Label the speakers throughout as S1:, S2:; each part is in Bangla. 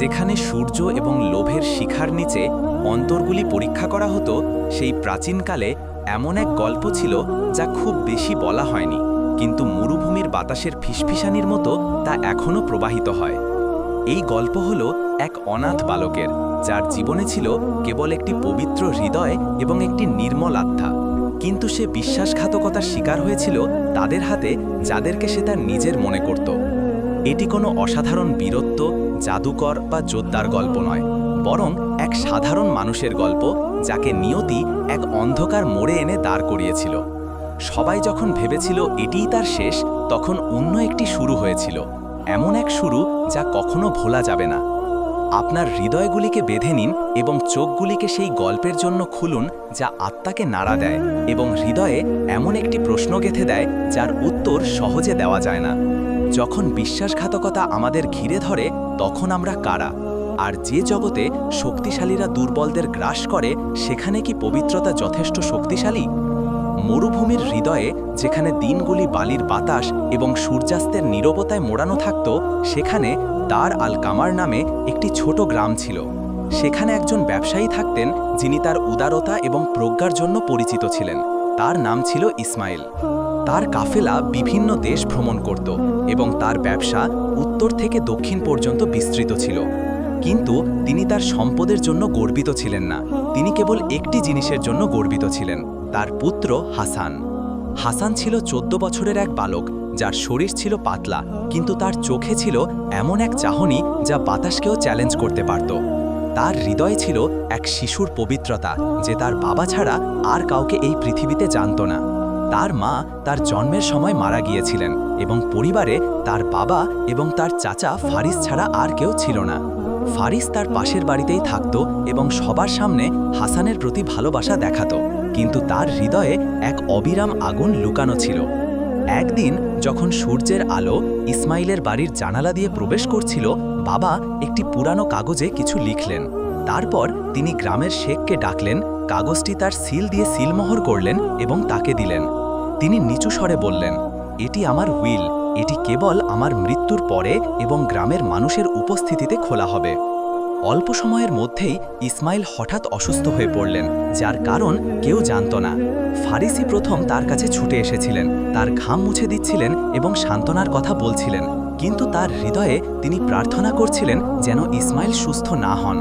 S1: যেখানে সূর্য এবং লোভের শিখার নিচে অন্তরগুলি পরীক্ষা করা হতো, সেই প্রাচীনকালে এমন এক গল্প ছিল যা খুব বেশি বলা হয়নি, কিন্তু মরুভূমির বাতাসের ফিসফিসানির মতো তা এখনও প্রবাহিত হয়। এই গল্প হল এক অনাথ বালকের, যার জীবনে ছিল কেবল একটি পবিত্র হৃদয় এবং একটি নির্মল আত্মা। কিন্তু সে বিশ্বাসঘাতকতার শিকার হয়েছিল তাদের হাতে, যাদেরকে সে তার নিজের মনে করত। এটি কোনো অসাধারণ বীরত্ব জাদুকর বা যোদ্ধার গল্প নয়, বরং এক সাধারণ মানুষের গল্প যাকে নিয়তি এক অন্ধকার মোড়ে এনে দাঁড় করিয়েছিল। সবাই যখন ভেবেছিল এটিই তার শেষ, তখন অন্য একটি শুরু হয়েছিল, এমন এক শুরু যা কখনো ভোলা যাবে না। আপনার হৃদয়গুলিকে বেঁধে নিন এবং চোখগুলিকে সেই গল্পের জন্য খুলুন যা আত্মাকে নাড়া দেয় এবং হৃদয়ে এমন একটি প্রশ্ন গেঁথে দেয় যার উত্তর সহজে দেওয়া যায় না। যখন বিশ্বাসঘাতকতা আমাদের ঘিরে ধরে, তখন আমরা কারা? আর যে জগতে শক্তিশালীরা দুর্বলদের গ্রাস করে, সেখানে কি পবিত্রতা যথেষ্ট শক্তিশালী? মরুভূমির হৃদয়ে, যেখানে দিনগুলি বালির বাতাস এবং সূর্যাস্তের নীরবতায় মোড়ানো থাকত, সেখানে দার আল কামার নামে একটি ছোট গ্রাম ছিল। সেখানে একজন ব্যবসায়ী থাকতেন, যিনি তার উদারতা এবং প্রজ্ঞার জন্য পরিচিত ছিলেন। তার নাম ছিল ইসমাইল। তার কাফেলা বিভিন্ন দেশ ভ্রমণ করত এবং তার ব্যবসা উত্তর থেকে দক্ষিণ পর্যন্ত বিস্তৃত ছিল। কিন্তু তিনি তার সম্পদের জন্য গর্বিত ছিলেন না। তিনি কেবল একটি জিনিসের জন্য গর্বিত ছিলেন, তার পুত্র হাসান। হাসান ছিল চোদ্দ বছরের এক বালক, যার শরীর ছিল পাতলা, কিন্তু তার চোখে ছিল এমন এক চাহনি যা বাতাসকেও চ্যালেঞ্জ করতে পারত। তার হৃদয়ে ছিল এক শিশুর পবিত্রতা, যে তার বাবা ছাড়া আর কাউকে এই পৃথিবীতে জানত না। তার মা তার জন্মের সময় মারা গিয়েছিলেন এবং পরিবারে তার বাবা এবং তার চাচা ফারিস ছাড়া আর কেউ ছিল না। ফারিস তার পাশের বাড়িতেই থাকত এবং সবার সামনে হাসানের প্রতি ভালোবাসা দেখাত, কিন্তু তার হৃদয়ে এক অবিরাম আগুন লুকানো ছিল। একদিন যখন সূর্যের আলো ইসমাইলের বাড়ির জানালা দিয়ে প্রবেশ করছিল, বাবা একটি পুরানো কাগজে কিছু লিখলেন। তারপর তিনি গ্রামের শেখকে ডাকলেন, কাগজটি তার সিল দিয়ে সিলমোহর করলেন এবং তাকে দিলেন। তিনি নিচু স্বরে বললেন, এটি আমার হুইল, এটি কেবল আমার মৃত্যুর পরে এবং গ্রামের মানুষের উপস্থিতিতে খোলা হবে অল্প সময়ের মধ্যেই ইসমাইল হঠাৎ অসুস্থ হয়ে পড়লেন, যার কারণ কেউ জানত না। ফারিসি প্রথম তার কাছে ছুটে এসেছিলেন, তার ঘাম মুছে দিচ্ছিলেন এবং সান্ত্বনার কথা বলছিলেন, কিন্তু তার হৃদয়ে তিনি প্রার্থনা করছিলেন যেন ইসমাইল সুস্থ না হন।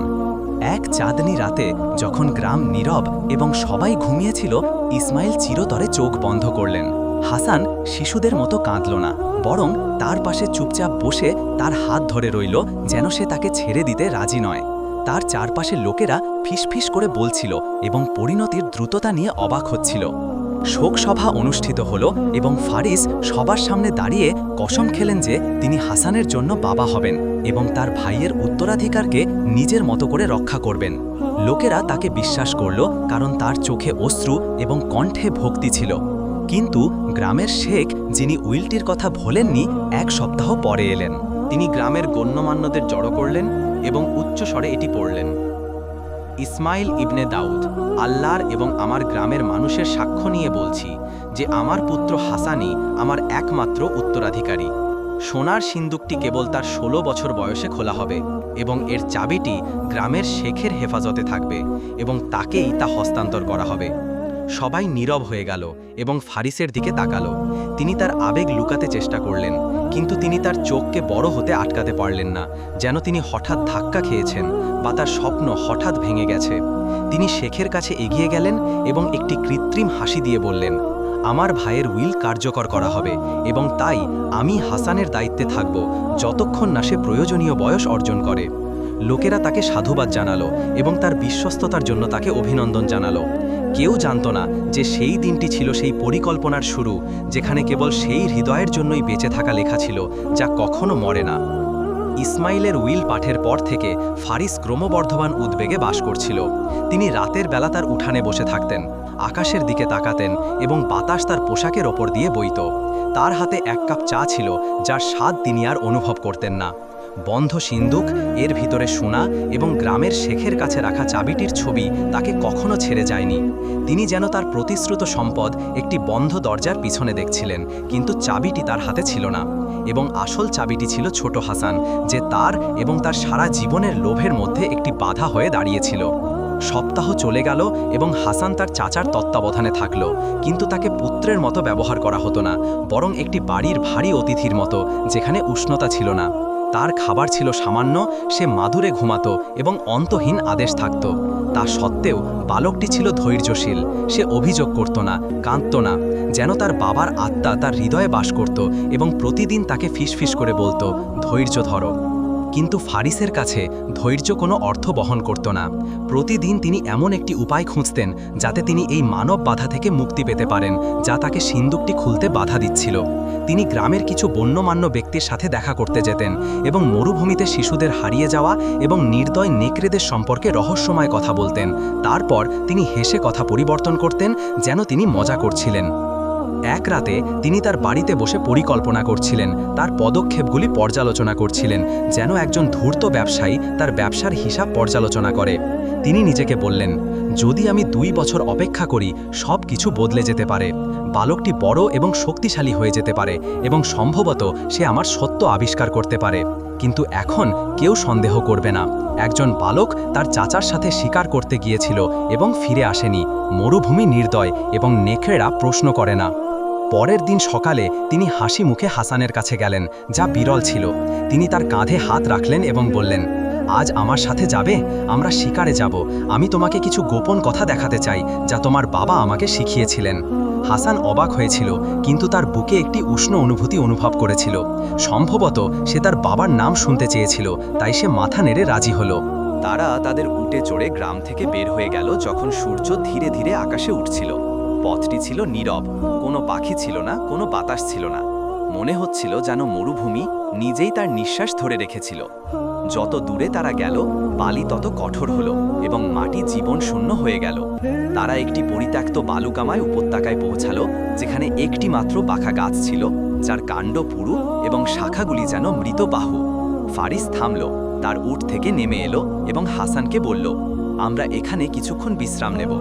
S1: এক চাঁদনি রাতে যখন গ্রাম নীরব এবং সবাই ঘুমিয়েছিল, ইসমাইল চিরতরে চোখ বন্ধ করলেন। হাসান শিশুদের মতো কাঁদল না, বরং তার পাশে চুপচাপ বসে তার হাত ধরে রইল যেন সে তাকে ছেড়ে দিতে রাজি নয়। তার চারপাশের লোকেরা ফিসফিস করে বলছিল এবং পরিণতির দ্রুততা নিয়ে অবাক হচ্ছিল। শোকসভা অনুষ্ঠিত হল এবং ফারিস সবার সামনে দাঁড়িয়ে কসম খেলেন যে তিনি হাসানের জন্য বাবা হবেন এবং তার ভাইয়ের উত্তরাধিকারকে নিজের মতো করে রক্ষা করবেন। লোকেরা তাকে বিশ্বাস করল কারণ তার চোখে অশ্রু এবং কণ্ঠে ভক্তি ছিল। কিন্তু গ্রামের শেখ, যিনি উইলটির কথা ভোলেননি, এক সপ্তাহ পরে এলেন। তিনি গ্রামের গণ্যমান্যদের জড়ো করলেন এবং উচ্চ স্বরে এটি পড়লেন। ইসমাইল ইবনে দাউদ, আল্লাহর এবং আমার গ্রামের মানুষের সাক্ষ্য নিয়ে বলছি যে আমার পুত্র হাসানি আমার একমাত্র উত্তরাধিকারী। সোনার সিন্দুকটি কেবল তার ষোলো বছর বয়সে খোলা হবে এবং এর চাবিটি গ্রামের শেখের হেফাজতে থাকবে এবং তাকেই তা হস্তান্তর করা হবে। সবাই নীরব হয়ে গেল এবং ফারিসের দিকে তাকালো। তিনি তার আবেগ লুকাতে চেষ্টা করলেন, কিন্তু তিনি তার চোখকে বড় হতে আটকাতে পারলেন না, যেন তিনি হঠাৎ ধাক্কা খেয়েছেন বা তার স্বপ্ন হঠাৎ ভেঙে গেছে। তিনি শেখের কাছে এগিয়ে গেলেন এবং একটি কৃত্রিম হাসি দিয়ে বললেন, আমার ভাইয়ের উইল কার্যকর করা হবে এবং তাই আমি হাসানের দায়িত্বে থাকব যতক্ষণ না সে প্রয়োজনীয় বয়স অর্জন করে। লোকেরা তাকে সাধুবাদ জানালো এবং তার বিশ্বস্ততার জন্য তাকে অভিনন্দন জানালো। কেউ জানত না যে সেই দিনটি ছিল সেই পরিকল্পনার শুরু, যেখানে কেবল সেই হৃদয়ের জন্যই বেঁচে থাকা লেখা ছিল, যা কখনো মরে না। ইসমাইলের উইল পাঠের পর থেকে ফারিস ক্রমবর্ধমান উদ্বেগে বাস করছিল। তিনি রাতের বেলা তার উঠানে বসে থাকতেন, আকাশের দিকে তাকাতেন এবং বাতাস তার পোশাকের ওপর দিয়ে বইত। তার হাতে এক কাপ চা ছিল, যার স্বাদ তিনি আর অনুভব করতেন না। বন্ধ সিন্দুক, এর ভিতরে সোনা এবং গ্রামের শেখের কাছে রাখা চাবিটির ছবি তাকে কখনো ছেড়ে যায়নি। তিনি যেন তার প্রতিশ্রুত সম্পদ একটি বন্ধ দরজার পিছনে দেখছিলেন, কিন্তু চাবিটি তার হাতে ছিল না এবং আসল চাবিটি ছিল ছোট হাসান, যে তার এবং তার সারা জীবনের লোভের মধ্যে একটি বাধা হয়ে দাঁড়িয়েছিল। সপ্তাহ চলে গেল এবং হাসান তার চাচার তত্ত্বাবধানে থাকল, কিন্তু তাকে পুত্রের মতো ব্যবহার করা হতো না, বরং একটি বাড়ির ভারী অতিথির মতো, যেখানে উষ্ণতা ছিল না। তার খাবার ছিল সামান্য, সে মাদুরে ঘুমাতো এবং অন্তহীন আদেশ থাকত। তা সত্ত্বেও বালকটি ছিল ধৈর্যশীল, সে অভিযোগ করত না, কাঁদত না, যেন তার বাবার আত্মা তার হৃদয়ে বাস করত এবং প্রতিদিন তাকে ফিসফিস করে বলতো, ধৈর্য ধরো। কিন্তু ফারিসের কাছে ধৈর্য কোনো অর্থ বহন করত না। প্রতিদিন তিনি এমন একটি উপায় খুঁজতেন যাতে তিনি এই মানব বাধা থেকে মুক্তি পেতে পারেন, যা তাকে সিন্দুকটি খুলতে বাধা দিচ্ছিল। তিনি গ্রামের কিছু বন্যমান্য ব্যক্তির সাথে দেখা করতে যেতেন এবং মরুভূমিতে শিশুদের হারিয়ে যাওয়া এবং নির্দয় নেকড়েদের সম্পর্কে রহস্যময় কথা বলতেন। তারপর তিনি হেসে কথা পরিবর্তন করতেন, যেন তিনি মজা করছিলেন। এক রাতে তিনি তার বাড়িতে বসে পরিকল্পনা করছিলেন। তার পদক্ষেপগুলি পর্যালোচনা করছিলেন, যেন একজন ধূর্ত ব্যবসায়ী তার ব্যবসার হিসাব পর্যালোচনা করে। তিনি নিজেকে বললেন, যদি আমি দুই বছর অপেক্ষা করি, সব কিছু বদলে যেতে পারে। বালকটি বড় এবং শক্তিশালী হয়ে যেতে পারে এবং সম্ভবত সে আমার সত্য আবিষ্কার করতে পারে। কিন্তু এখন কেউ সন্দেহ করবে না। একজন বালক তার চাচার সাথে শিকার করতে গিয়েছিল এবং ফিরে আসেনি। মরুভূমি নির্দয় এবং নেকড়েরা প্রশ্ন করে না। পরের দিন সকালে তিনি হাসি মুখে হাসানের কাছে গেলেন, যা বিরল ছিল। তিনি তার কাঁধে হাত রাখলেন এবং বললেন, আজ আমার সাথে যাবে? আমরা শিকারে যাব। আমি তোমাকে কিছু গোপন কথা দেখাতে চাই, যা তোমার বাবা আমাকে শিখিয়েছিলেন। হাসান অবাক হয়েছিল, কিন্তু তার বুকে একটি উষ্ণ অনুভূতি অনুভব করেছিল। সম্ভবত সে তার বাবার নাম শুনতে চেয়েছিল, তাই সে মাথা নেড়ে রাজি হলো। তারা তাদের উটে চড়ে গ্রাম থেকে বের হয়ে গেল, যখন সূর্য ধীরে ধীরে আকাশে উঠছিল। পথটি ছিল নীরব। কোনো পাখি ছিল না, কোনো বাতাস ছিল না। মনে হচ্ছিল যেন মরুভূমি নিজেই তার নিঃশ্বাস ধরে রেখেছিল। যত দূরে তারা গেল, বালি তত কঠোর হলো এবং মাটি জীবন শূন্য হয়ে গেল। তারা একটি পরিত্যক্ত বালুকামায় উপত্যকায় পৌঁছালো, যেখানে একটি মাত্র বাঁকা গাছ ছিল, যার কাণ্ড পুরু এবং শাখাগুলি যেন মৃত বাহু ফারিস থামল, তার উট থেকে নেমে এলো এবং হাসানকে বলল আমরা এখানে কিছুক্ষণ বিশ্রাম নেব।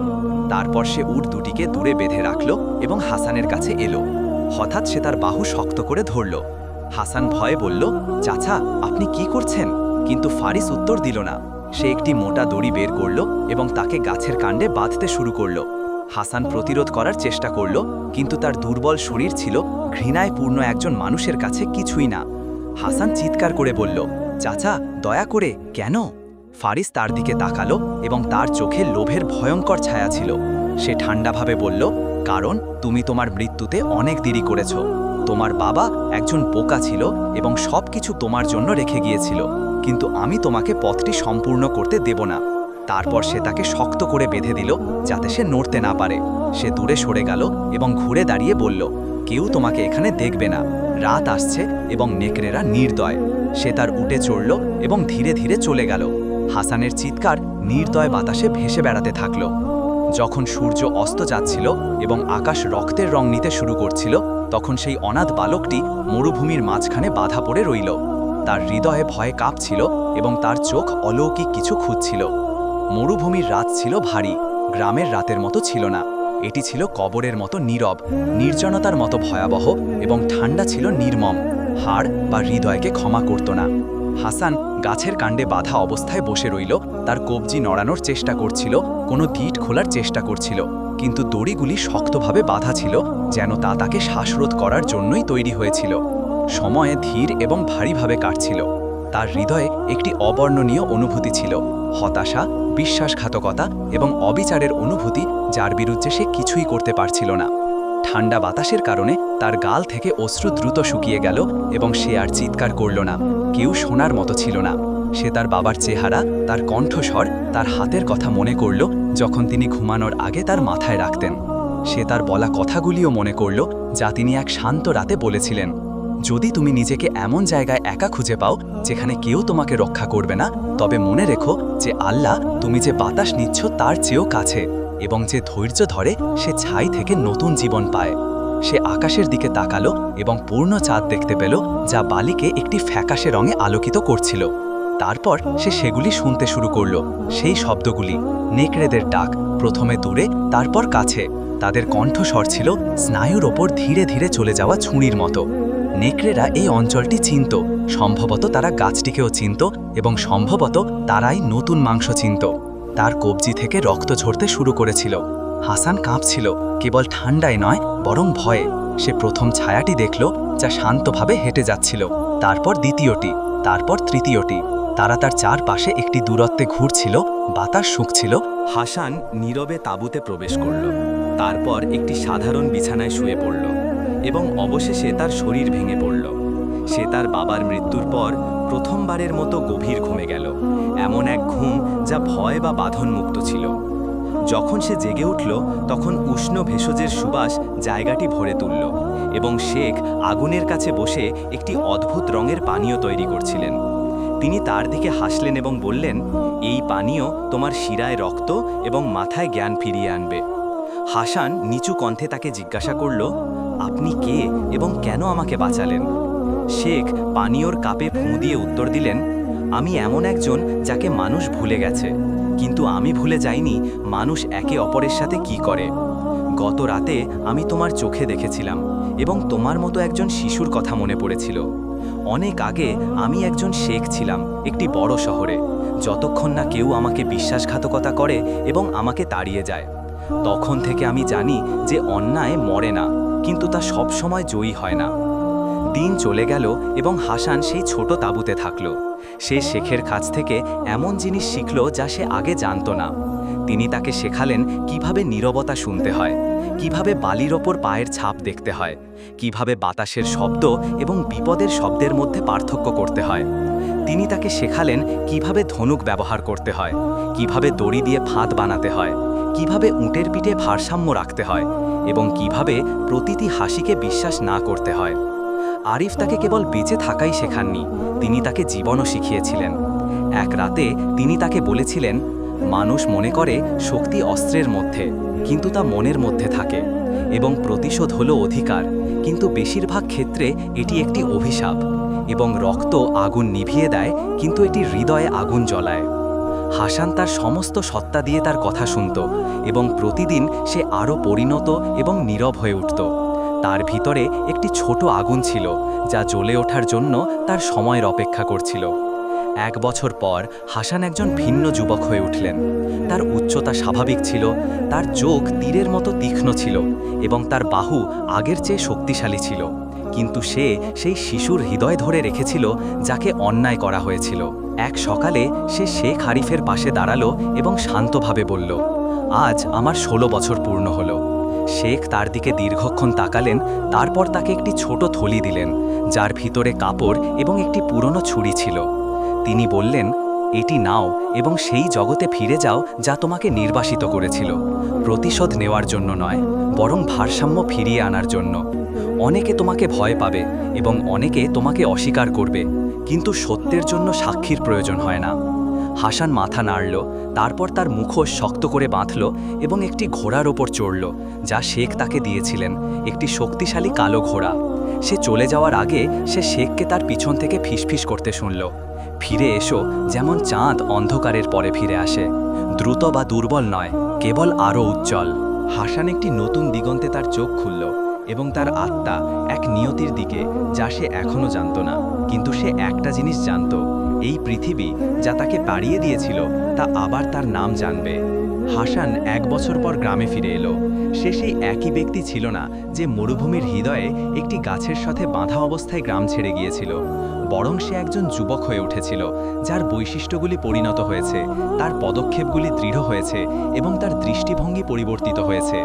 S1: তারপর সে উট দুটিকে দূরে বেঁধে রাখল এবং হাসানের কাছে এলো। হঠাৎ সে তার বাহু শক্ত করে ধরল। হাসান ভয়ে বলল, চাচা, আপনি কি করছেন? কিন্তু ফারিস উত্তর দিল না। সে একটি মোটা দড়ি বের করল এবং তাকে গাছের কাণ্ডে বাঁধতে শুরু করল। হাসান প্রতিরোধ করার চেষ্টা করল, কিন্তু তার দুর্বল শরীর ছিল ঘৃণায় পূর্ণ একজন মানুষের কাছে কিছুই না। হাসান চিৎকার করে বলল, চাচা, দয়া করে, কেন? ফারিস তার দিকে তাকালো এবং তার চোখে লোভের ভয়ঙ্কর ছায়া ছিল। সে ঠান্ডাভাবে বলল, কারণ, তুমি তোমার মৃত্যুতে অনেক দেরি করেছ। তোমার বাবা একজন বোকা ছিল এবং সব কিছু তোমার জন্য রেখে গিয়েছিল। কিন্তু আমি তোমাকে পথটি সম্পূর্ণ করতে দেব না। তারপর সে তাকে শক্ত করে বেঁধে দিল, যাতে সে নড়তে না পারে। সে দূরে সরে গেল এবং ঘুরে দাঁড়িয়ে বলল, কেউ তোমাকে এখানে দেখবে না। রাত আসছে এবং নেকড়েরা নির্দয়। সে তার উটে চড়ল এবং ধীরে ধীরে চলে গেল। হাসানের চিৎকার নির্দয় বাতাসে ভেসে বেড়াতে থাকল। যখন সূর্য অস্ত যাচ্ছিল এবং আকাশ রক্তের রং নিতে শুরু করছিল, তখন সেই অনাথ বালকটি মরুভূমির মাঝখানে বাধা পড়ে রইল। তার হৃদয়ে ভয়ে কাঁপছিল এবং তার চোখ অলৌকিক কিছু খুঁজছিল। মরুভূমির রাত ছিল ভারী, গ্রামের রাতের মতো ছিল না। এটি ছিল কবরের মতো নীরব, নির্জনতার মতো ভয়াবহ এবং ঠান্ডা ছিল নির্মম। হাড় বা হৃদয়কে ক্ষমা করত না। হাসান গাছের কাণ্ডে বাধা অবস্থায় বসে রইল, তার কবজি নড়ানোর চেষ্টা করছিল, কোনো গিট খোলার চেষ্টা করছিল, কিন্তু দড়িগুলি শক্তভাবে বাধা ছিল, যেন তা তাকে শ্বাসরোধ করার জন্যই তৈরি হয়েছিল। সময়ে ধীর এবং ভারীভাবে কাটছিল। তার হৃদয়ে একটি অবর্ণনীয় অনুভূতি ছিল, হতাশা, বিশ্বাসঘাতকতা এবং অবিচারের অনুভূতি, যার বিরুদ্ধে সে কিছুই করতে পারছিল না। ঠান্ডা বাতাসের কারণে তার গাল থেকে অশ্রু দ্রুত শুকিয়ে গেল এবং সে আর চিৎকার করল না। কেউ শোনার মতো ছিল না। সে তার বাবার চেহারা, তার কণ্ঠস্বর, তার হাতের কথা মনে করল যখন তিনি ঘুমানোর আগে তার মাথায় রাখতেন। সে তার বলা কথাগুলিও মনে করল যা তিনি এক শান্ত রাতে বলেছিলেন। যদি তুমি নিজেকে এমন জায়গায় একা খুঁজে পাও যেখানে কেউ তোমাকে রক্ষা করবে না, তবে মনে রেখো যে আল্লাহ তুমি যে বাতাস নিচ্ছ তার চেয়েও কাছে এবং যে ধৈর্য ধরে সে ছাই থেকে নতুন জীবন পায়। সে আকাশের দিকে তাকালো এবং পূর্ণ চাঁদ দেখতে পেল, যা বালিকে একটি ফ্যাকাশে রঙে আলোকিত করছিল। তারপর সে সেগুলি শুনতে শুরু করল। সেই শব্দগুলি, নেকড়েদের ডাক, প্রথমে দূরে, তারপর কাছে। তাদের কণ্ঠস্বর ছিল স্নায়ুর ওপর ধীরে ধীরে চলে যাওয়া ছুঁড়ির মতো। নেকড়েরা এই অঞ্চলটি চিনত। সম্ভবত তারা গাছটিকেও চিনত এবং সম্ভবত তারাই নতুন মাংস চিনত। তার কবজি থেকে রক্ত ঝরতে শুরু করেছিল। হাসান কাঁপছিল, কেবল ঠান্ডায় নয়, বরং ভয়ে। সে প্রথম ছায়াটি দেখল, যা শান্তভাবে হেঁটে যাচ্ছিল। তারপর দ্বিতীয়টি, তারপর তৃতীয়টি। তারা তার চারপাশে একটি দূরত্বে ঘুরছিল, বাতাস শুকছিল। হাসান নীরবে তাঁবুতে প্রবেশ করল। তারপর একটি সাধারণ বিছানায় শুয়ে পড়ল এবং অবশেষে তার শরীর ভেঙে পড়ল। সে তার বাবার মৃত্যুর পর প্রথমবারের মতো গভীর ঘুমে গেল। এমন এক ঘুম যা ভয় বা বাঁধনমুক্ত ছিল। যখন সে জেগে উঠল, তখন উষ্ণ ভেষজের সুবাস জায়গাটি ভরে তুলল এবং শেখ আগুনের কাছে বসে একটি অদ্ভুত রঙের পানীয় তৈরি করছিলেন। তিনি তার দিকে হাসলেন এবং বললেন, এই পানীয় তোমার শিরায় রক্ত এবং মাথায় জ্ঞান ফিরিয়ে আনবে। হাসান নিচু কণ্ঠে তাকে জিজ্ঞাসা করল, আপনি কে এবং কেন আমাকে বাঁচালেন? শেখ পানীয়র কাপে ফুঁ দিয়ে উত্তর দিলেন, আমি এমন একজন যাকে মানুষ ভুলে গেছে। কিন্তু আমি ভুলে যাইনি মানুষ একে অপরের সাথে কি করে। গত রাতে আমি তোমার চোখে দেখেছিলাম এবং তোমার মতো একজন শিশুর কথা মনে পড়েছিল। অনেক আগে আমি একজন শেখ ছিলাম একটি বড় শহরে। যতক্ষণ না কেউ আমাকে বিশ্বাসঘাতকতা করে এবং আমাকে তাড়িয়ে যায়। তখন থেকে আমি জানি যে অন্যায় মরে না, কিন্তু তা সব সময় জয়ী হয় না। দিন চলে গেল এবং হাসান সেই ছোট তাঁবুতে থাকল। সে শেখের কাছ থেকে এমন জিনিস শিখল যা সে আগে জানত না। তিনি তাকে শেখালেন কীভাবে নীরবতা শুনতে হয়, কীভাবে বালির ওপর পায়ের ছাপ দেখতে হয়, কীভাবে বাতাসের শব্দ এবং বিপদের শব্দের মধ্যে পার্থক্য করতে হয়। তিনি তাকে শেখালেন কীভাবে ধনুক ব্যবহার করতে হয়, কীভাবে দড়ি দিয়ে ফাঁদ বানাতে হয়, কীভাবে উটের পিঠে ভারসাম্য রাখতে হয় এবং কীভাবে প্রতিটি হাসিকে বিশ্বাস না করতে হয়। আরিফ তাকে কেবল বেঁচে থাকাই শেখাননি, তিনি তাকে জীবনও শিখিয়েছিলেন। এক রাতে তিনি তাকে বলেছিলেন, মানুষ মনে করে শক্তি অস্ত্রের মধ্যে, কিন্তু তা মনের মধ্যে থাকে এবং প্রতিশোধ হলো অধিকার, কিন্তু বেশিরভাগ ক্ষেত্রে এটি একটি অভিশাপ এবং রক্ত আগুন নিভিয়ে দেয়, কিন্তু এটি হৃদয়ে আগুন জ্বলায়। হাসান তার সমস্ত সত্তা দিয়ে তার কথা শুনত এবং প্রতিদিন সে আরও পরিণত এবং নীরব হয়ে উঠত। তার ভিতরে একটি ছোট আগুন ছিল, যা জ্বলে ওঠার জন্য তার সময়ের অপেক্ষা করছিল। এক বছর পর হাসান একজন ভিন্ন যুবক হয়ে উঠলেন। তার উচ্চতা স্বাভাবিক ছিল, তার চোখ তীরের মতো তীক্ষ্ণ ছিল এবং তার বাহু আগের চেয়ে শক্তিশালী ছিল। কিন্তু সে সেই শিশুর হৃদয় ধরে রেখেছিল, যাকে অন্যায় করা হয়েছিল। এক সকালে সে শেখ হারিফের পাশে দাঁড়াল এবং শান্তভাবে বলল, আজ আমার ষোলো বছর পূর্ণ হলো। শেখ তার দিকে দীর্ঘক্ষণ তাকালেন, তারপর তাকে একটি ছোট থলি দিলেন, যার ভিতরে কাপড় এবং একটি পুরনো ছুরি ছিল। তিনি বললেন, এটি নাও এবং সেই জগতে ফিরে যাও যা তোমাকে নির্বাসিত করেছিল। প্রতিশোধ নেওয়ার জন্য নয়, বরং ভারসাম্য ফিরিয়ে আনার জন্য। অনেকে তোমাকে ভয় পাবে এবং অনেকে তোমাকে অস্বীকার করবে, কিন্তু সত্যের জন্য সাক্ষীর প্রয়োজন হয় না। হাসান মাথা নাড়ল, তারপর তার মুখোশ শক্ত করে বাঁধল এবং একটি ঘোড়ার ওপর চড়ল, যা শেখ তাকে দিয়েছিলেন, একটি শক্তিশালী কালো ঘোড়া। সে চলে যাওয়ার আগে সে শেখকে তার পিছন থেকে ফিসফিস করতে শুনল। ফিরে এসো, যেমন চাঁদ অন্ধকারের পরে ফিরে আসে। দ্রুত বা দুর্বল নয়, কেবল আরও উজ্জ্বল। হাসান একটি নতুন দিগন্তে তার চোখ খুলল এবং তার আত্মা এক নিয়তির দিকে, যা সে এখনও জানত না। কিন্তু সে একটা জিনিস জানত এই পৃথিবী যা তাকে পাড়িয়ে দিয়েছিল, তা আবার তার নাম জানবে। হাসান এক বছর পর গ্রামে ফিরে এলো। সে সেই একই ব্যক্তি ছিল না যে মরুভূমির হৃদয়ে একটি গাছের সাথে বাঁধা অবস্থায় গ্রাম ছেড়ে গিয়েছিল। বরং সে একজন যুবক হয়ে উঠেছিল, যার বৈশিষ্ট্যগুলি পরিণত হয়েছে, তার পদক্ষেপগুলি দৃঢ় হয়েছে এবং তার দৃষ্টিভঙ্গি পরিবর্তিত হয়েছে।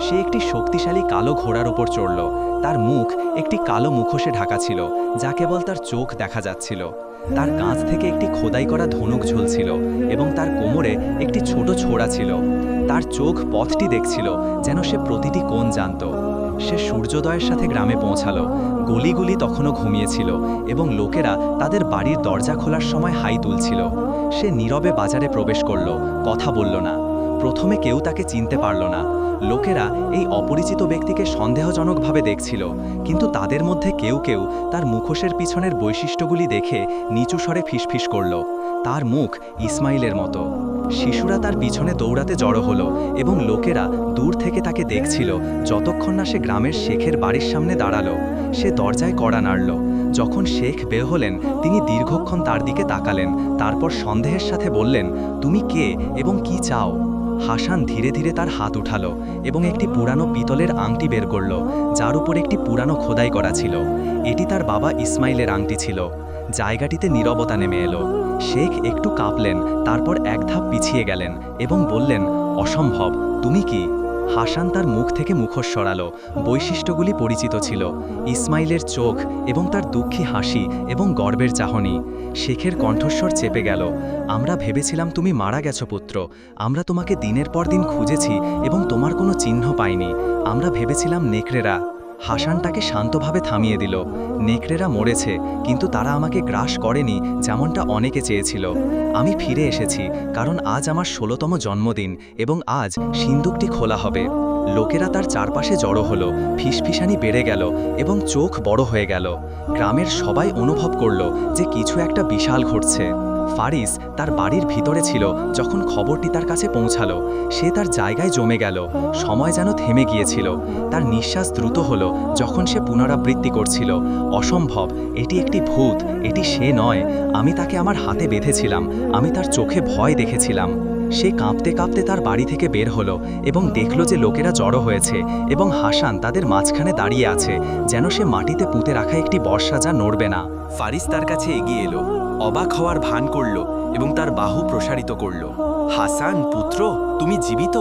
S1: সে একটি শক্তিশালী কালো ঘোড়ার ওপর চড়ল। তার মুখ একটি কালো মুখোশে ঢাকা ছিল, যা কেবল তার চোখ দেখা যাচ্ছিল। তার কাঁধ থেকে একটি খোদাই করা ধনুক ঝুলছিল এবং তার কোমরে একটি ছোট ছোড়া ছিল। তার চোখ পথটি দেখছিল যেন সে প্রতিটি কোণ জানত। সে সূর্যোদয়ের সাথে গ্রামে পৌঁছালো। গলিগুলি তখনও ঘুমিয়েছিল এবং লোকেরা তাদের বাড়ির দরজা খোলার সময় হাই তুলছিল। সে নীরবে বাজারে প্রবেশ করল, কথা বলল না। প্রথমে কেউ তাকে চিনতে পারল না। লোকেরা এই অপরিচিত ব্যক্তিকে সন্দেহজনকভাবে দেখছিল, কিন্তু তাদের মধ্যে কেউ কেউ তার মুখোশের পিছনের বৈশিষ্ট্যগুলি দেখে নিচু স্বরে ফিসফিস করল। তার মুখ ইসমাইলের মতো। শিশুরা তার পিছনে দৌড়াতে জড়ো হলো এবং লোকেরা দূর থেকে তাকে দেখছিল যতক্ষণ না সে গ্রামের শেখের বাড়ির সামনে দাঁড়াল। সে দরজায় কড়া নাড়ল। যখন শেখ বের হলেন, তিনি দীর্ঘক্ষণ তার দিকে তাকালেন, তারপর সন্দেহের সাথে বললেন, তুমি কে এবং কি চাও? হাসান ধীরে ধীরে তার হাত উঠালো এবং একটি পুরানো পিতলের আংটি বের করল, যার উপর একটি পুরানো খোদাই করা ছিল। এটি তার বাবা ইসমাইলের আংটি ছিল। জায়গাটিতে নীরবতা নেমে এলো। শেখ একটু কাঁপলেন, তারপর এক ধাপ পিছিয়ে গেলেন এবং বললেন, অসম্ভব, তুমি কি? হাসান তার মুখ থেকে মুখোশ সরাল। বৈশিষ্ট্যগুলি পরিচিত ছিল। ইসমাইলের চোখ এবং তার দুঃখী হাসি এবং গর্বের চাহনি। শেখের কণ্ঠস্বর চেপে গেল। আমরা ভেবেছিলাম তুমি মারা গেছো, পুত্র। আমরা তোমাকে দিনের পর দিন খুঁজেছি এবং তোমার কোনো চিহ্ন পাইনি। আমরা ভেবেছিলাম নেকড়েরা। হাসান তাকে শান্তভাবে থামিয়ে দিল। নেকড়েরা মরেছে, কিন্তু তারা আমাকে গ্রাস করেনি যেমনটা অনেকে চেয়েছিল। আমি ফিরে এসেছি, কারণ আজ আমার ষোলোতম জন্মদিন এবং আজ সিন্দুকটি খোলা হবে। লোকেরা তার চারপাশে জড়ো হলো, ফিসফিসানি বেড়ে গেল এবং চোখ বড় হয়ে গেল। গ্রামের সবাই অনুভব করল যে কিছু একটা বিশাল ঘটছে। ফারিস তার বাড়ির ভিতরে ছিল যখন খবরটি তার কাছে পৌঁছালো। সে তার জায়গায় জমে গেল। সময় যেন থেমে গিয়েছিল। তার নিঃশ্বাস দ্রুত হলো যখন সে পুনরাবৃত্তি করছিল। অসম্ভব, এটি একটি ভূত, এটি সে নয়। আমি তাকে আমার হাতে বেঁধেছিলাম। আমি তার চোখে ভয় দেখেছিলাম। সে কাঁপতে কাঁপতে তার বাড়ি থেকে বের হলো এবং দেখল যে লোকেরা জড়ো হয়েছে এবং হাসান তাদের মাঝখানে দাঁড়িয়ে আছে, যেন সে মাটিতে পুঁতে রাখা একটি বর্ষা যা নড়বে না। ফারিস তার কাছে এগিয়ে এলো, অবাক হওয়ার ভান করল এবং তার বাহু প্রসারিত করল। হাসান, পুত্র, তুমি জীবিত?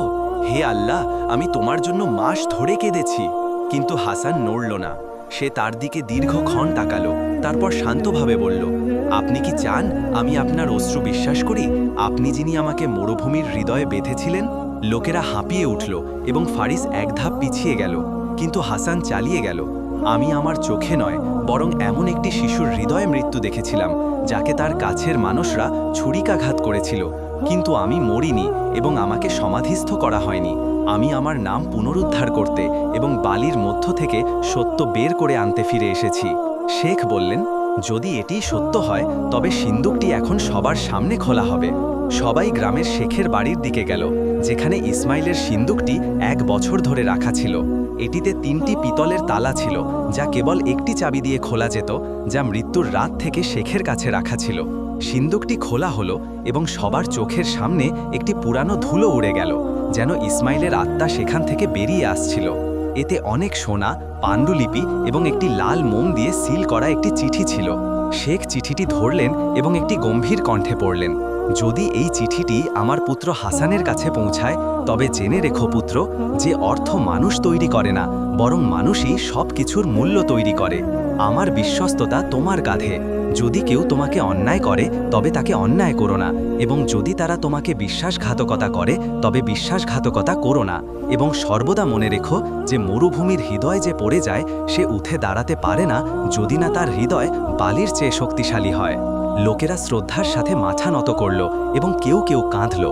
S1: হে আল্লাহ, আমি তোমার জন্য মাস ধরে কেঁদেছি। কিন্তু হাসান নড়ল না। সে তার দিকে দীর্ঘক্ষণ তাকালো, তারপর শান্তভাবে বলল, আপনি কি চান আমি আপনার অশ্রু বিশ্বাস করি? আপনি যিনি আমাকে মরুভূমির হৃদয়ে বেঁধেছিলেন, লোকেরা হাঁপিয়ে উঠল এবং ফারিস এক ধাপ পিছিয়ে গেল। কিন্তু হাসান চালিয়ে গেল। আমি আমার চোখে নয়, বরং এমন একটি শিশুর হৃদয়ে মৃত্যু দেখেছিলাম, যাকে তার কাছের মানুষরা ছুরিকাঘাত করেছিল। কিন্তু আমি মরিনি এবং আমাকে সমাধিস্থ করা হয়নি। আমি আমার নাম পুনরুদ্ধার করতে এবং বালির মধ্য থেকে সত্য বের করে আনতে ফিরে এসেছি। শেখ বললেন, যদি এটি সত্য হয়, তবে সিন্দুকটি এখন সবার সামনে খোলা হবে। সবাই গ্রামের শেখের বাড়ির দিকে গেল, যেখানে ইসমাইলের সিন্দুকটি এক বছর ধরে রাখা ছিল। এটিতে তিনটি পিতলের তালা ছিল, যা কেবল একটি চাবি দিয়ে খোলা যেত, যা মৃত্যুর রাত থেকে শেখের কাছে রাখা ছিল। সিন্দুকটি খোলা হলো এবং সবার চোখের সামনে একটি পুরানো ধুলো উড়ে গেল, যেন ইসমাইলের আত্মা সেখান থেকে বেরিয়ে আসছিল। এতে অনেক সোনা, পাণ্ডুলিপি এবং একটি লাল মোম দিয়ে সিল করা একটি চিঠি ছিল। শেখ চিঠিটি ধরলেন এবং একটি গম্ভীর কণ্ঠে পড়লেন, যদি এই চিঠিটি আমার পুত্র হাসানের কাছে পৌঁছায়, তবে জেনে রেখো পুত্র, যে অর্থ মানুষ তৈরি করে না, বরং মানুষই সব কিছুর মূল্য তৈরি করে। আমার বিশ্বস্ততা তোমার কাঁধে যদি কেউ তোমাকে অন্যায় করে, তবে তাকে অন্যায় করো না, এবং যদি তারা তোমাকে বিশ্বাসঘাতকতা করে, তবে বিশ্বাসঘাতকতা করো না, এবং সর্বদা মনে রেখো যে মরুভূমির হৃদয় যে পড়ে যায়, সে উঠে দাঁড়াতে পারে না, যদি না তার হৃদয় বালির চেয়ে শক্তিশালী হয়। লোকেরা শ্রদ্ধার সাথে মাথা নত করল, এবং কেউ কেউ কাঁদল।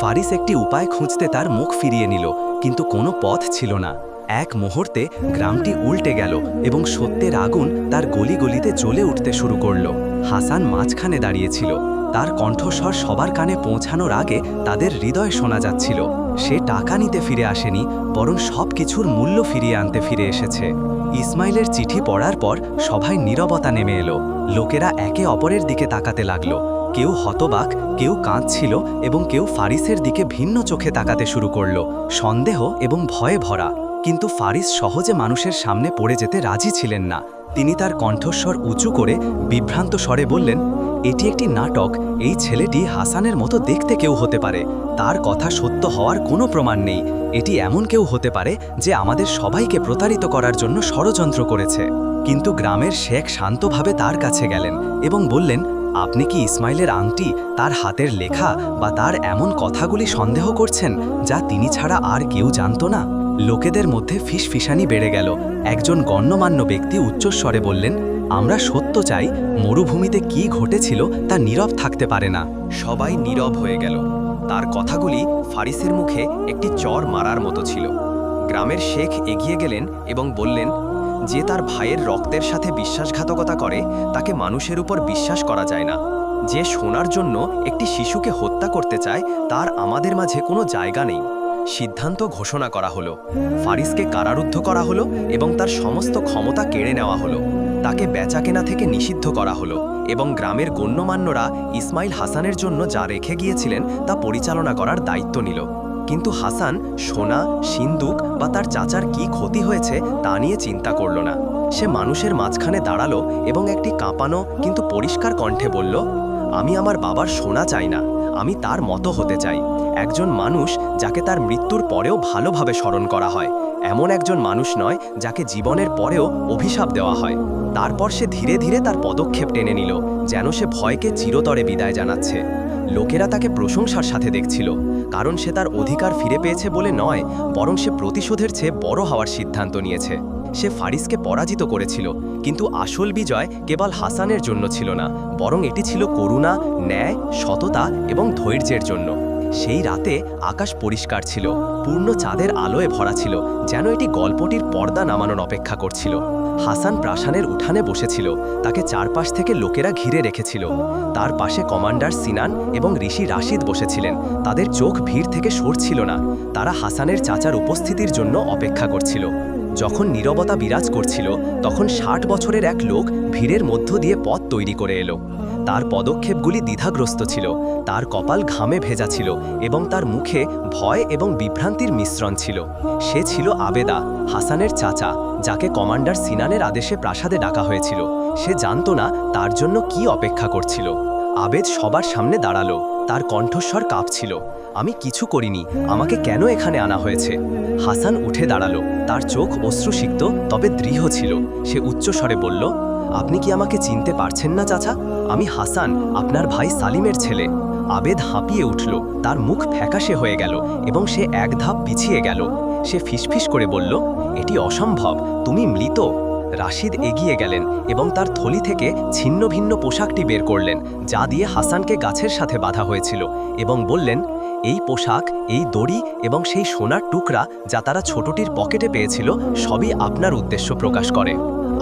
S1: ফারিস একটি উপায় খুঁজতে তার মুখ ফিরিয়ে নিল, কিন্তু কোনো পথ ছিল না। এক মুহূর্তে গ্রামটি উল্টে গেল এবং সত্যের আগুন তার গলি গলিতে জ্বলে উঠতে শুরু করল। হাসান মাঝখানে দাঁড়িয়েছিল। তার কণ্ঠস্বর সবার কানে পৌঁছানোর আগে তাদের হৃদয় শোনা যাচ্ছিল। সে টাকা নিতে ফিরে আসেনি, বরং সব কিছুর মূল্য ফিরিয়ে আনতে ফিরে এসেছে। ইসমাইলের চিঠি পড়ার পর সবাই নীরবতা নেমে এলো। লোকেরা একে অপরের দিকে তাকাতে লাগল। কেউ হতবাক, কেউ কাঁদছিল এবং কেউ ফারিসের দিকে ভিন্ন চোখে তাকাতে শুরু করল। সন্দেহ এবং ভয়ে ভরা। কিন্তু ফারিস সহজে মানুষের সামনে পড়ে যেতে রাজি ছিলেন না। তিনি তার কণ্ঠস্বর উঁচু করে বিভ্রান্ত স্বরে বললেন, এটি একটি নাটক, এই ছেলেটি হাসানের মতো দেখতে কেউ হতে পারে। তার কথা সত্য হওয়ার কোনো প্রমাণ নেই। এটি এমন কেউ হতে পারে যে আমাদের সবাইকে প্রতারিত করার জন্য ষড়যন্ত্র করেছে। কিন্তু গ্রামের শেখ শান্তভাবে তার কাছে গেলেন এবং বললেন, আপনি কি ইসমাইলের আংটি, তার হাতের লেখা বা তার এমন কথাগুলি সন্দেহ করছেন যা তিনি ছাড়া আর কেউ জানত না? লোকেদের মধ্যে ফিসফিসানি বেড়ে গেল। একজন গণ্যমান্য ব্যক্তি উচ্চস্বরে বললেন, আমরা সত্য চাই, মরুভূমিতে কি ঘটেছিল তা নীরব থাকতে পারে না। সবাই নীরব হয়ে গেল।
S2: তার কথাগুলি ফারিসের মুখে একটি চর মারার মতো ছিল। গ্রামের শেখ এগিয়ে গেলেন এবং বললেন, যে তার ভাইয়ের রক্তের সাথে বিশ্বাসঘাতকতা করে, তাকে মানুষের উপর বিশ্বাস করা যায় না। যে সোনার জন্য একটি শিশুকে হত্যা করতে চায়, তার আমাদের মাঝে কোনো জায়গা নেই। সিদ্ধান্ত ঘোষণা করা হলো। ফারিসকে কারারুদ্ধ করা হলো এবং তার সমস্ত ক্ষমতা কেড়ে নেওয়া হলো। তাকে বেচাকেনা থেকে নিষিদ্ধ করা হলো এবং গ্রামের গণ্যমান্যরা ইসমাইল হাসানের জন্য যা রেখে গিয়েছিলেন তা পরিচালনা করার দায়িত্ব নিল। কিন্তু হাসান সোনা সিন্দুক বা তার চাচার কি ক্ষতি হয়েছে তা নিয়ে চিন্তা করল না। সে মানুষের মাঝখানে দাঁড়াল এবং একটি কাঁপানো কিন্তু পরিষ্কার কণ্ঠে বলল, আমি আমার বাবার সোনা চাই না। আমি তার মতো হতে চাই। একজন মানুষ যাকে তার মৃত্যুর পরেও ভালোভাবে স্মরণ করা হয়। এমন একজন মানুষ নয় যাকে জীবনের পরেও অভিশাপ দেওয়া হয়। তারপর সে ধীরে ধীরে তার পদক্ষেপ টেনে নিল, যেন সে ভয়কে চিরতরে বিদায় জানাচ্ছে। লোকেরা তাকে প্রশংসার সাথে দেখছিল, কারণ সে তার অধিকার ফিরে পেয়েছে বলে নয়, বরং সে প্রতিশোধের চেয়ে বড় হওয়ার সিদ্ধান্ত নিয়েছে। সে ফারিসকে পরাজিত করেছিল, কিন্তু আসল বিজয় কেবল হাসানের জন্য ছিল না, বরং এটি ছিল করুণা, ন্যায়, সততা এবং ধৈর্যের জন্য। সেই রাতে আকাশ পরিষ্কার ছিল, পূর্ণ চাঁদের আলোয় ভরা ছিল, যেন এটি গল্পটির পর্দা নামানোর অপেক্ষা করছিল। হাসান প্রাসানের উঠানে বসেছিল, তাকে চারপাশ থেকে লোকেরা ঘিরে রেখেছিল। তার পাশে কমান্ডার সিনান এবং ঋষি রাশিদ বসেছিলেন, তাদের চোখ ভিড় থেকে সরছিল না, তারা হাসানের চাচার উপস্থিতির জন্য অপেক্ষা করছিল। যখন নীরবতা বিরাজ করছিল, তখন ষাট বছরের এক লোক ভিড়ের মধ্য দিয়ে পথ তৈরি করে এলো। তার পদক্ষেপগুলি দ্বিধাগ্রস্ত ছিল, তার কপাল ঘামে ভেজা ছিল এবং তার মুখে ভয় এবং বিভ্রান্তির মিশ্রণ ছিল। সে ছিল আবেদা, হাসানের চাচা, যাকে কমান্ডার সিনানের আদেশে প্রাসাদে ডাকা হয়েছিল। সে জানত না তার জন্য কি অপেক্ষা করছিল। আবেদ সবার সামনে দাঁড়াল। তার কণ্ঠস্বর কাঁপছিল। আমি কিছু করিনি, আমাকে কেন এখানে আনা হয়েছে? হাসান উঠে দাঁড়াল, তার চোখ অশ্রুসিক্ত, তবে দৃঢ় ছিল। সে উচ্চস্বরে বলল, আপনি কি আমাকে চিনতে পারছেন না, চাচা? আমি হাসান, আপনার ভাই সালিমের ছেলে। আবেদ হাঁপিয়ে উঠল, তার মুখ ফ্যাকাশে হয়ে গেল এবং সে এক ধাপ পিছিয়ে গেল। সে ফিসফিস করে বলল, এটি অসম্ভব, তুমি মৃত। রাশিদ এগিয়ে গেলেন এবং তার থলি থেকে ছিন্ন ভিন্ন পোশাকটি বের করলেন, যা দিয়ে হাসানকে গাছের সাথে বাঁধা হয়েছিল এবং বললেন, এই পোশাক, এই দড়ি এবং সেই সোনার টুকরা যা তারা ছোটটির পকেটে পেয়েছিল, সবই আপনার উদ্দেশ্য প্রকাশ করে।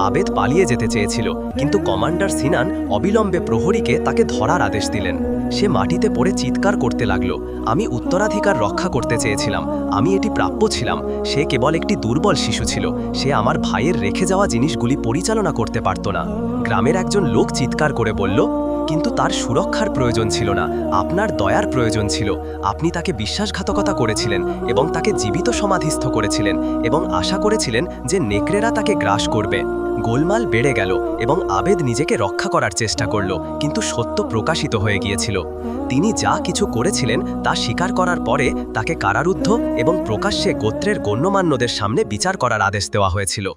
S2: আবেদ পালিয়ে যেতে চেয়েছিল, কিন্তু কমান্ডার সিনান অবিলম্বে প্রহরীকে তাকে ধরার আদেশ দিলেন। সে মাটিতে পড়ে চিৎকার করতে লাগল। আমি উত্তরাধিকার রক্ষা করতে চেয়েছিলাম। আমি এটি প্রাপ্য ছিলাম। সে কেবল একটি দুর্বল শিশু ছিল। সে আমার ভাইয়ের রেখে যাওয়া জিনিসগুলি পরিচালনা করতে পারত না। গ্রামের একজন লোক চিৎকার করে বলল, কিন্তু তার সুরক্ষার প্রয়োজন ছিল না। আপনার দয়ার প্রয়োজন ছিল। আপনি তাকে বিশ্বাসঘাতকতা করেছিলেন এবং তাকে জীবিত সমাধিস্থ করেছিলেন এবং আশা করেছিলেন যে নেকড়েরা তাকে গ্রাস করবে। গোলমাল বেড়ে গেল এবং আবেদ নিজেকে রক্ষা করার চেষ্টা করল, কিন্তু সত্য প্রকাশিত হয়ে গিয়েছিল। তিনি যা কিছু করেছিলেন তা স্বীকার করার পরে তাকে কারারুদ্ধ এবং প্রকাশ্যে গোত্রের গণ্যমান্যদের সামনে বিচার করার আদেশ দেওয়া হয়েছিল।